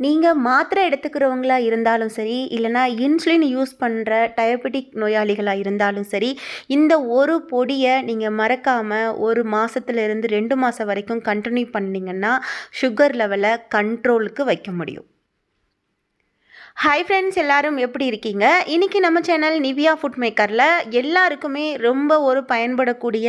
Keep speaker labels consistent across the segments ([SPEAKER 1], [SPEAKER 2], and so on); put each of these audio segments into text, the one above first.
[SPEAKER 1] நீங்கள் மாத்திரை எடுத்துக்கிறவங்களா இருந்தாலும் சரி இல்லைனா இன்சுலின் யூஸ் பண்ணுற டயபெட்டிக் நோயாளிகளாக இருந்தாலும் சரி இந்த ஒரு பொடியை நீங்கள் மறக்காமல் ஒரு மாதத்துலேருந்து ரெண்டு மாதம் வரைக்கும் கண்டினியூ பண்ணிங்கன்னா சுகர் லெவலை கண்ட்ரோலுக்கு வைக்க முடியும். ஹாய் ஃப்ரெண்ட்ஸ் எல்லாரும் எப்படி இருக்கீங்க? இன்றைக்கி நம்ம சேனல் நிவியா ஃபுட் மேக்கரில் எல்லாருக்குமே ரொம்ப ஒரு பயன்படக்கூடிய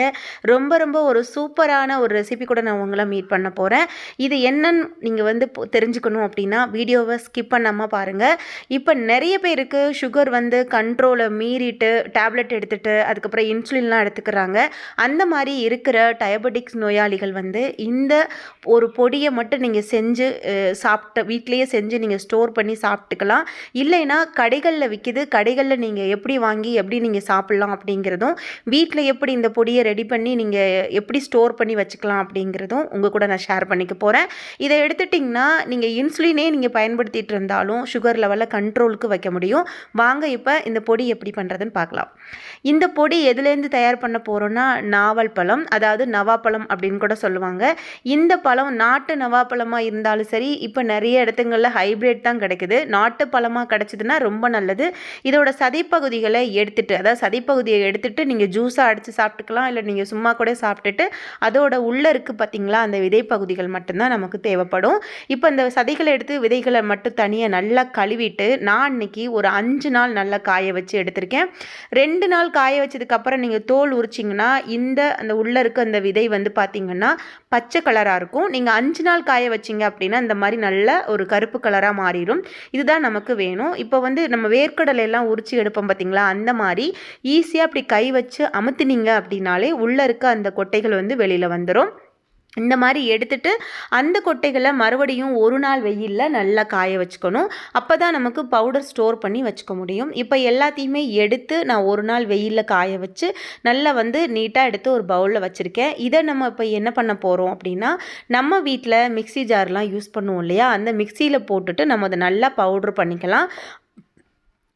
[SPEAKER 1] ரொம்ப ரொம்ப ஒரு சூப்பரான ஒரு ரெசிபி கூட நான் உங்களை மீட் பண்ண போகிறேன் இது என்னன்னு நீங்கள் வந்து தெரிஞ்சுக்கணும் அப்படின்னா வீடியோவை ஸ்கிப் பண்ணாமல் பாருங்கள் இப்போ நிறைய பேருக்கு சுகர் வந்து கண்ட்ரோலை மீறிட்டு டேப்லெட் எடுத்துகிட்டு அதுக்கப்புறம் இன்சுலின்லாம் எடுத்துக்கிறாங்க. அந்த மாதிரி இருக்கிற டயபெட்டிக்ஸ் நோயாளிகள் வந்து இந்த ஒரு பொடியை மட்டும் நீங்கள் செஞ்சு சாப்பிட்ட வீட்லேயே செஞ்சு நீங்கள் ஸ்டோர் பண்ணி சாப்பிட்டுக்கலாம். இல்லைன்னா கடைகளில் விற்கிது கடைகளில் நீங்கள் எப்படி வாங்கி எப்படி நீங்கள் சாப்பிட்லாம் அப்படிங்கிறதும் வீட்டில் எப்படி இந்த பொடியை ரெடி பண்ணி நீங்கள் எப்படி ஸ்டோர் பண்ணி வச்சுக்கலாம் அப்படிங்கிறதும் உங்கள் கூட நான் ஷேர் பண்ணிக்க போகிறேன் இதை எடுத்துட்டிங்கன்னா நீங்கள் இன்சுலினே நீங்கள் பயன்படுத்திட்டு இருந்தாலும் சுகர் லெவலை கண்ட்ரோலுக்கு வைக்க முடியும். வாங்க இப்போ இந்த பொடி எப்படி பண்ணுறதுன்னு பார்க்கலாம். இந்த பொடி எதுலேருந்து தயார் பண்ண போகிறோன்னா நாவல் பழம் அதாவது நவாப்பழம் அப்படின்னு கூட சொல்லுவாங்க. இந்த பழம் நாட்டு நவாப்பழமாக இருந்தாலும் சரி இப்போ நிறைய இடத்துங்களில் ஹைப்ரிட் தான் கிடைக்குது. நாட்டு பழமாக கிடச்சிதுன்னா ரொம்ப நல்லது. இதோட சதைப்பகுதிகளை எடுத்துகிட்டு அதாவது சதைப்பகுதியை எடுத்துகிட்டு நீங்கள் ஜூஸாக அடித்து சாப்பிட்டுக்கலாம் இல்லை நீங்கள் சும்மா கூட சாப்பிட்டுட்டு அதோட உள்ளே இருக்குது பார்த்தீங்களா அந்த விதை பகுதிகள் மட்டும்தான் நமக்கு தேவைப்படும். இப்போ இந்த சதைகளை எடுத்து விதைகளை மட்டும் தனியாக நல்லா கழுவிட்டு நான் இன்னைக்கு ஒரு அஞ்சு நாள் நல்லா காய வச்சு எடுத்திருக்கேன். ரெண்டு நாள் காய வச்சதுக்கப்புறம் நீங்கள் தோல் உரிச்சிங்கன்னா இந்த அந்த உள்ளே இருக்க அந்த விதை வந்து பார்த்தீங்கன்னா பச்சை கலராக இருக்கும். நீங்கள் அஞ்சு நாள் காய வச்சிங்க அப்படின்னா இந்த மாதிரி நல்ல ஒரு கருப்பு கலராக மாறிடும். இதுதான் நமக்கு வேணும். இப்போ வந்து நம்ம வேர்க்கடலை எல்லாம் உரிச்சு எடுப்போம் பார்த்தீங்களா அந்த மாதிரி ஈஸியாக அப்படி கை வச்சு அமுத்துனீங்க அப்படின்னாலே உள்ளே இருக்க அந்த கொட்டைகள் வந்து வெளியில் வந்துடும் இந்த மாதிரி எடுத்துட்டு அந்த கொட்டைகளை மறுபடியும் ஒரு நாள் வெயிலில் நல்லா காய வச்சுக்கணும். அப்போ தான் நமக்கு பவுடர் ஸ்டோர் பண்ணி வச்சுக்க முடியும். இப்போ எல்லாத்தையுமே எடுத்து நான் ஒரு நாள் வெயிலில் காய வச்சு நல்லா வந்து நீட்டாக எடுத்து ஒரு பவுலில் வச்சுருக்கேன். இதை நம்ம இப்போ என்ன பண்ண போகிறோம் அப்படின்னா நம்ம வீட்டில் மிக்ஸி ஜார்லாம் யூஸ் பண்ணுவோம் இல்லையா? அந்த மிக்சியில் போட்டுட்டு நம்ம அதை நல்லா பவுட்ரு பண்ணிக்கலாம்.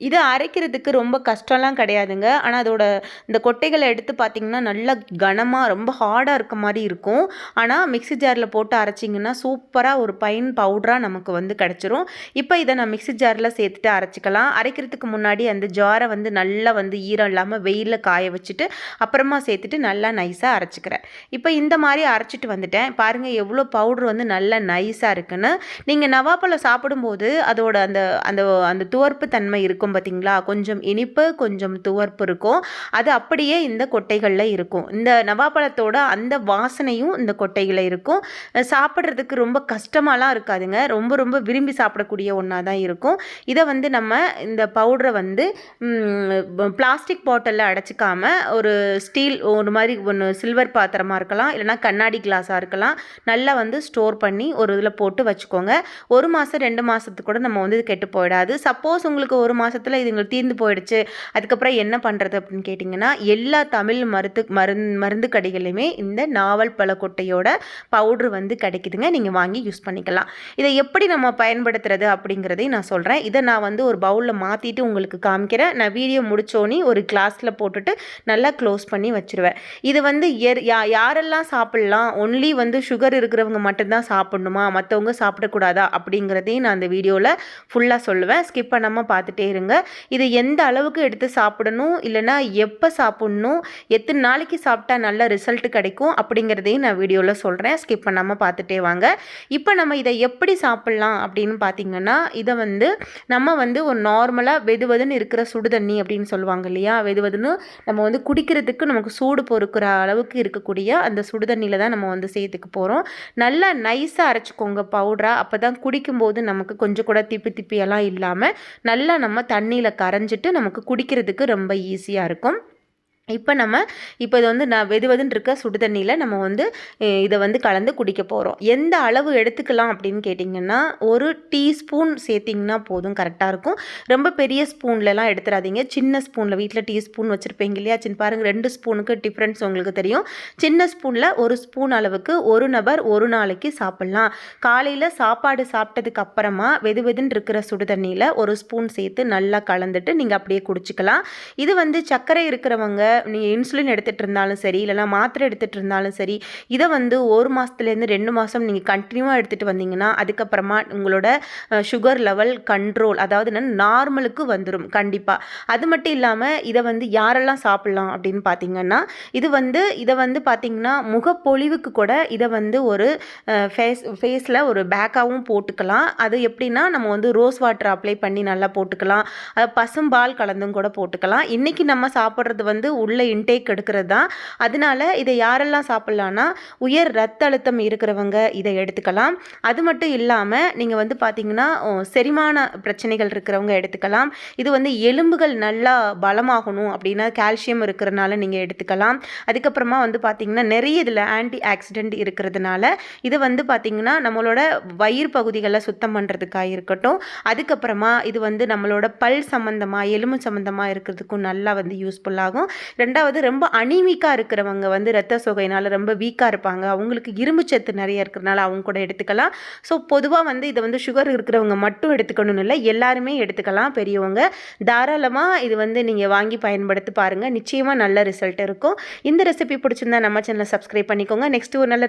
[SPEAKER 1] இது அரைக்கிறதுக்கு ரொம்ப கஷ்டம்லாம் கிடையாதுங்க. ஆனால் அதோட இந்த கொட்டைகளை எடுத்து பார்த்திங்கன்னா நல்லா கனமாக ரொம்ப ஹார்டாக இருக்க மாதிரி இருக்கும். ஆனால் மிக்ஸி ஜாரில் போட்டு அரைச்சிங்கன்னா சூப்பராக ஒரு பைன் பவுடராக நமக்கு வந்து கிடச்சிரும். இப்போ இதை நான் மிக்ஸி ஜாரில் சேர்த்துட்டு அரைச்சிக்கலாம். அரைக்கிறதுக்கு முன்னாடி அந்த ஜாரை வந்து நல்லா வந்து ஈரம் இல்லாமல் வெயிலில் காய வச்சுட்டு அப்புறமா சேர்த்துட்டு நல்லா நைஸாக அரைச்சிக்கிறேன். இப்போ இந்த மாதிரி அரைச்சிட்டு வந்துட்டேன். பாருங்கள் எவ்வளோ பவுடர் வந்து நல்லா நைஸாக இருக்குன்னு. நீங்கள் நவாப்பழம் சாப்பிடும்போது அதோட அந்த அந்த அந்த துவர்ப்பு தன்மை இருக்கும் இருக்கும் பார்த்தீங்களா கொஞ்சம் இனிப்பு கொஞ்சம் துவர்ப்பு இருக்கும். அது அப்படியே இந்த கொட்டைகளில் இருக்கும். இந்த நவாப்பழத்தோட அந்த வாசனையும் இந்த கொட்டைகளில் இருக்கும். சாப்பிட்றதுக்கு ரொம்ப கஷ்டமாலாம் இருக்காதுங்க. ரொம்ப ரொம்ப விரும்பி சாப்பிடக்கூடிய ஒன்றா தான் இருக்கும். இதை வந்து நம்ம இந்த பவுடரை வந்து பிளாஸ்டிக் பாட்டிலில் அடைச்சிக்காமல் ஒரு ஸ்டீல் ஒரு மாதிரி ஒன்று சில்வர் பாத்திரமாக இருக்கலாம். இல்லைனா கண்ணாடி கிளாஸாக இருக்கலாம். நல்லா வந்து ஸ்டோர் பண்ணி ஒரு இதில் போட்டு வச்சுக்கோங்க. ஒரு மாதம் ரெண்டு மாதத்துக்கு கூட நம்ம வந்து இது கெட்டு போயிடாது. சப்போஸ் உங்களுக்கு ஒரு மாதம் மாதத்தில் இது தீர்ந்து போயிடுச்சு. அதுக்கப்புறம் என்ன பண்ணுறது அப்படின்னு கேட்டிங்கன்னா எல்லா தமிழ் மருந்து மருந்து மருந்து கடைகளையுமே இந்த நாவல் பழக்கொட்டையோட பவுட்ரு வந்து கிடைக்குதுங்க. நீங்கள் வாங்கி யூஸ் பண்ணிக்கலாம். இதை எப்படி நம்ம பயன்படுத்துறது அப்படிங்கிறதையும் நான் சொல்கிறேன் இதை நான் வந்து ஒரு பவுலில் மாற்றிட்டு உங்களுக்கு காமிக்கிறேன். நான் வீடியோ முடிச்சோன்னே ஒரு கிளாஸில் போட்டுட்டு நல்லா க்ளோஸ் பண்ணி வச்சுருவேன். இது வந்து எர் யா யாரெல்லாம் சாப்பிட்லாம்? ஒன்லி வந்து சுகர் இருக்கிறவங்க மட்டும்தான் சாப்பிடணுமா? மற்றவங்க சாப்பிடக்கூடாதா? அப்படிங்கிறதையும் நான் அந்த வீடியோவில் ஃபுல்லாக சொல்லுவேன். ஸ்கிப் பண்ணாமல் பார்த்துட்டே இருங்க. இது எந்த அளவுக்கு எடுத்து சாப்பிடணும்? இல்லைன்னா எப்போ சாப்பிட்ணும்? எத்தனை நாளைக்கு சாப்பிட்டா நல்ல ரிசல்ட் கிடைக்கும்? அப்படிங்கிறதையும் நான் வீடியோவில் சொல்கிறேன் ஸ்கிப் பண்ணாமல் பார்த்துட்டே வாங்க. இப்போ நம்ம இதை எப்படி சாப்பிட்லாம் அப்படின்னு பார்த்தீங்கன்னா இதை வந்து நம்ம வந்து ஒரு நார்மலாக வெது வெதுன்னு இருக்கிற சுடு தண்ணி அப்படின்னு சொல்லுவாங்க இல்லையா? வெது வெதுன்னு நம்ம வந்து குடிக்கிறதுக்கு நமக்கு சூடு பொறுக்கிற அளவுக்கு இருக்கக்கூடிய அந்த சுடு தண்ணியில் தான் நம்ம வந்து சேர்த்துக்க போகிறோம் நல்லா நைஸாக அரைச்சிக்கோங்க பவுடராக அப்போ தான் குடிக்கும்போது நமக்கு கொஞ்சம் கூட திப்பி திப்பியெல்லாம் இல்லாமல் நல்லா நம்ம தண்ணியில் கரைஞ்சிட்டு நமக்கு குடிக்கிறதுக்கு ரொம்ப ஈஸியாக இருக்கும். இப்போ நம்ம இப்போ இது வந்து நான் வெது வெதுன்னு இருக்க சுடு தண்ணியில் நம்ம வந்து இதை வந்து கலந்து குடிக்க போகிறோம் எந்த அளவு எடுத்துக்கலாம் அப்படின்னு கேட்டிங்கன்னா ஒரு டீஸ்பூன் சேர்த்திங்கன்னா போதும் கரெக்டாக இருக்கும். ரொம்ப பெரிய ஸ்பூன்லலாம் எடுத்துடாதீங்க சின்ன ஸ்பூனில் வீட்டில் டீஸ்பூன் வச்சுருப்பீங்க இல்லையா? சின்ன பாருங்கள் ரெண்டு ஸ்பூனுக்கு டிஃப்ரென்ஸ் உங்களுக்கு தெரியும். சின்ன ஸ்பூனில் ஒரு ஸ்பூன் அளவுக்கு ஒரு நபர் ஒரு நாளைக்கு சாப்பிட்லாம். காலையில் சாப்பாடு சாப்பிட்டதுக்கு அப்புறமா வெது வெதுன்னு இருக்கிற சுடு தண்ணியில் ஒரு ஸ்பூன் சேர்த்து நல்லா கலந்துட்டு நீங்கள் அப்படியே குடிச்சிக்கலாம். இது வந்து சர்க்கரை இருக்கிறவங்க நீங்கள் இன்சுலின் எடுத்துகிட்டு இருந்தாலும் சரி இல்லைனா மாத்திரை எடுத்துகிட்டு இருந்தாலும் சரி இதை வந்து ஒரு மாதத்துலேருந்து ரெண்டு மாதம் நீங்கள் கண்டினியூவாக எடுத்துகிட்டு வந்தீங்கன்னா அதுக்கப்புறமா உங்களோட சுகர் லெவல் கண்ட்ரோல் அதாவது என்னன்னா நார்மலுக்கு வந்துடும் கண்டிப்பாக அது மட்டும் இல்லாமல் இதை வந்து யாரெல்லாம் சாப்பிட்லாம் அப்படின்னு பார்த்தீங்கன்னா இது வந்து இதை வந்து பார்த்தீங்கன்னா முகப்பொழிவுக்கு கூட இதை வந்து ஒரு ஃபேஸ் ஃபேஸில் ஒரு பேக்காகவும் போட்டுக்கலாம். அது எப்படின்னா நம்ம வந்து ரோஸ் வாட்டர் அப்ளை பண்ணி நல்லா போட்டுக்கலாம். அது பசும்பால் கலந்தும் கூட போட்டுக்கலாம். இன்றைக்கி நம்ம சாப்பிட்றது வந்து உள்ளே இன்டேக் எடுக்கிறது தான். அதனால இதை யாரெல்லாம் சாப்பிட்லான்னா உயர் ரத்த அழுத்தம் இருக்கிறவங்க இதை எடுத்துக்கலாம். அது மட்டும் இல்லாமல் நீங்கள் வந்து பார்த்தீங்கன்னா செரிமான பிரச்சனைகள் இருக்கிறவங்க எடுத்துக்கலாம். இது வந்து எலும்புகள் நல்லா பலமாகணும் அப்படின்னா கால்சியம் இருக்கிறனால நீங்கள் எடுத்துக்கலாம். அதுக்கப்புறமா வந்து பார்த்தீங்கன்னா நிறைய இதில் ஆன்டி ஆக்சிடென்ட் இருக்கிறதுனால இது வந்து பார்த்தீங்கன்னா நம்மளோட வயிறு பகுதிகளை சுத்தம் பண்ணுறதுக்காக இருக்கட்டும். அதுக்கப்புறமா இது வந்து நம்மளோட பல் சம்மந்தமாக எலும்பு சம்மந்தமாக இருக்கிறதுக்கும் நல்லா வந்து யூஸ்ஃபுல்லாகும் ரெண்டாவது ரொம்ப அனிமிக்காக இருக்கிறவங்க வந்து ரத்த சோகையினால் ரொம்ப வீக்காக இருப்பாங்க. அவங்களுக்கு இரும்பு சத்து நிறைய இருக்கிறனால அவங்க கூட எடுத்துக்கலாம். ஸோ பொதுவாக வந்து இதை வந்து சுகர் இருக்கிறவங்க மட்டும் எடுத்துக்கணும்னு இல்லை எல்லாருமே எடுத்துக்கலாம் பெரியவங்க. தாராளமாக இது வந்து நீங்கள் வாங்கி பயன்படுத்தி பாருங்கள் நிச்சயமாக நல்ல ரிசல்ட் இருக்கும். இந்த ரெசிபி பிடிச்சிருந்தா நம்ம சேனலை சப்ஸ்கிரைப் பண்ணிக்கோங்க. நெக்ஸ்ட் ஒரு நல்ல